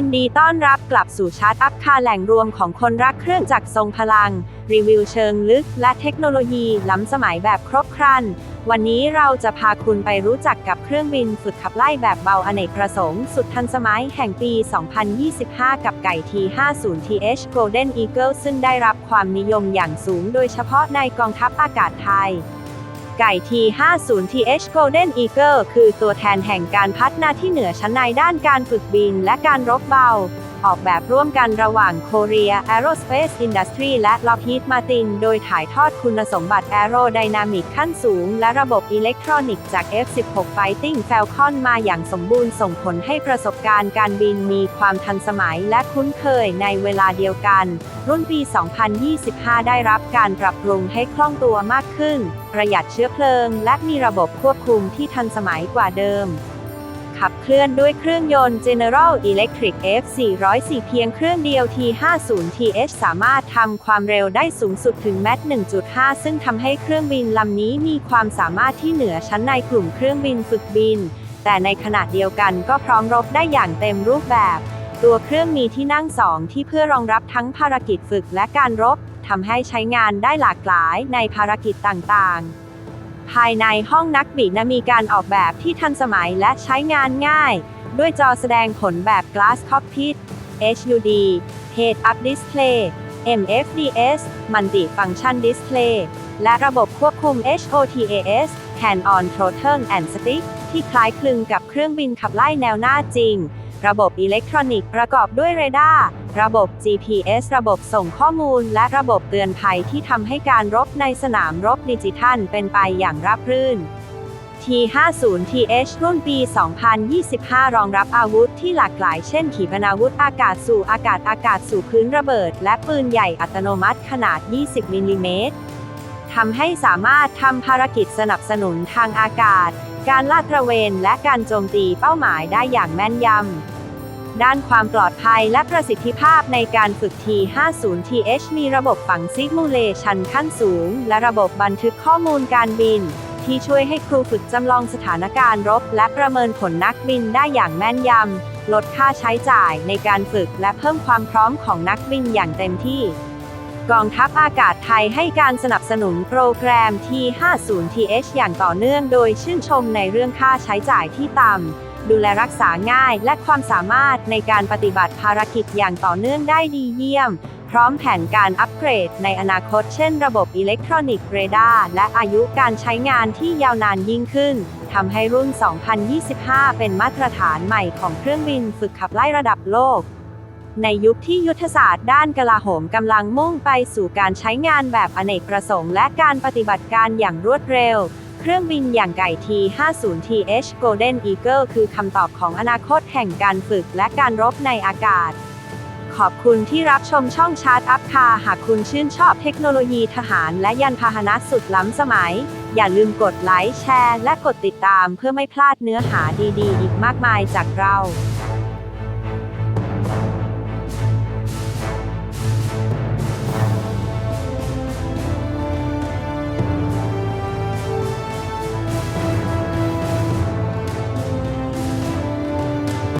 ยินดีต้อนรับกลับสู่ชาร์ตอัพคาแหล่งรวมของคนรักเครื่องจักรทรงพลัง รีวิวเชิงลึก และเทคโนโลยีล้ำสมัยแบบครบครัน วันนี้เราจะพาคุณไปรู้จักกับเครื่องบินฝึกขับไล่แบบเบาอเนกประสงค์ สุดทันสมัยแห่งปี 2025 กับไก่ T50TH Golden Eagle ซึ่งได้รับความนิยมอย่างสูงโดยเฉพาะในกองทัพอากาศไทย ไก่ T50TH Golden Eagle คือตัวแทนแห่งการพัฒนาที่เหนือชั้นในด้านการฝึกบินและการรบเบา ออกแบบร่วมกันระหว่าง Korea Aerospace Industry และ Lockheed Martin โดยถ่ายทอดคุณสมบัติ Aerodynamic ขั้นสูง และระบบอิเล็กทรอนิกส์จาก F-16 Fighting Falcon มาอย่างสมบูรณ์ส่งผลให้ประสบการณ์การบินมีความทันสมัยและคุ้นเคยในเวลาเดียวกัน รุ่นปี 2025 ได้รับการปรับปรุงให้คล่องตัวมากขึ้น ประหยัดเชื้อเพลิง และมีระบบควบคุมที่ทันสมัยกว่าเดิม ขับเคลื่อนด้วยเครื่องยนต์ General Electric F404 เพียงเครื่องเดียว T50TH สามารถทำความเร็วได้สูงสุดถึงแมต1.5 ซึ่งทำให้เครื่องบินลำนี้มีความสามารถที่เหนือชั้นในกลุ่มเครื่องบินฝึกบิน แต่ในขณะเดียวกันก็พร้อมรบได้อย่างเต็มรูปแบบ ตัวเครื่องมีที่นั่งสองที่เพื่อรองรับทั้งภารกิจฝึกและการรบทำให้ใช้งานได้หลากหลายในภารกิจต่างๆ ภายในห้องนักบินมีการออกแบบที่ทันสมัยและใช้งานง่าย ด้วยจอแสดงผลแบบ Glass Cockpit HUD Head Up Display MFDS Multi-Function Display และระบบควบคุม HOTAS Hand on Throttle and Stick ที่คล้ายคลึงกับเครื่องบินขับไล่แนวหน้าจริง ระบบอิเล็กทรอนิกส์ประกอบด้วยเรดาร์ระบบ GPS ระบบส่งข้อมูล และระบบเตือนภัยที่ทำให้การรบในสนามรบดิจิทัลเป็นไปอย่างราบรื่น T50TH รุ่นปี 2025 รองรับอาวุธที่หลากหลาย เช่น ขีปนาวุธอากาศสู่อากาศอากาศสู่พื้นระเบิด และปืนใหญ่อัตโนมัติขนาด 20 มิลลิเมตร ทำให้สามารถทำภารกิจสนับสนุนทางอากาศ การลาดตระเวน และการโจมตีเป้าหมายได้อย่างแม่นยำ ด้านความปลอดภัยและประสิทธิภาพในการฝึก T50TH มีระบบฝังซิมูเลชันขั้นสูง และระบบบันทึกข้อมูลการบิน ที่ช่วยให้ครูฝึกจำลองสถานการณ์รบ และประเมินผลนักบินได้อย่างแม่นยำ ลดค่าใช้จ่ายในการฝึกและเพิ่มความพร้อมของนักบินอย่างเต็มที่ กองทัพอากาศไทยให้การสนับสนุนโปรแกรม T50TH อย่างต่อเนื่องโดยชื่นชมในเรื่องค่าใช้จ่ายที่ต่ำ ดูแลรักษาง่ายและความสามารถในการปฏิบัติภารกิจอย่างต่อเนื่องได้ดีเยี่ยม พร้อมแผนการอัปเกรดในอนาคตเช่นระบบอิเล็กทรอนิกส์เรดาร์และอายุการใช้งานที่ยาวนานยิ่งขึ้นทำให้รุ่น 2025 เป็นมาตรฐานใหม่ของเครื่องบินฝึกขับไล่ระดับโลก ในยุคที่ยุทธศาสตร์ด้านกลาโหมกำลังมุ่งไปสู่การใช้งานแบบอเนกประสงค์และการปฏิบัติการอย่างรวดเร็ว เครื่องบินอย่างไก่ T50TH Golden Eagle คือคำตอบของอนาคตแห่งการฝึกและการรบในอากาศ ขอบคุณที่รับชมช่องชาร์ตอัพคาหากคุณชื่นชอบเทคโนโลยีทหารและยานพาหนะสุดล้ำสมัย อย่าลืมกดไลค์แชร์ และกดติดตามเพื่อไม่พลาดเนื้อหาดีๆ อีกมากมายจากเรา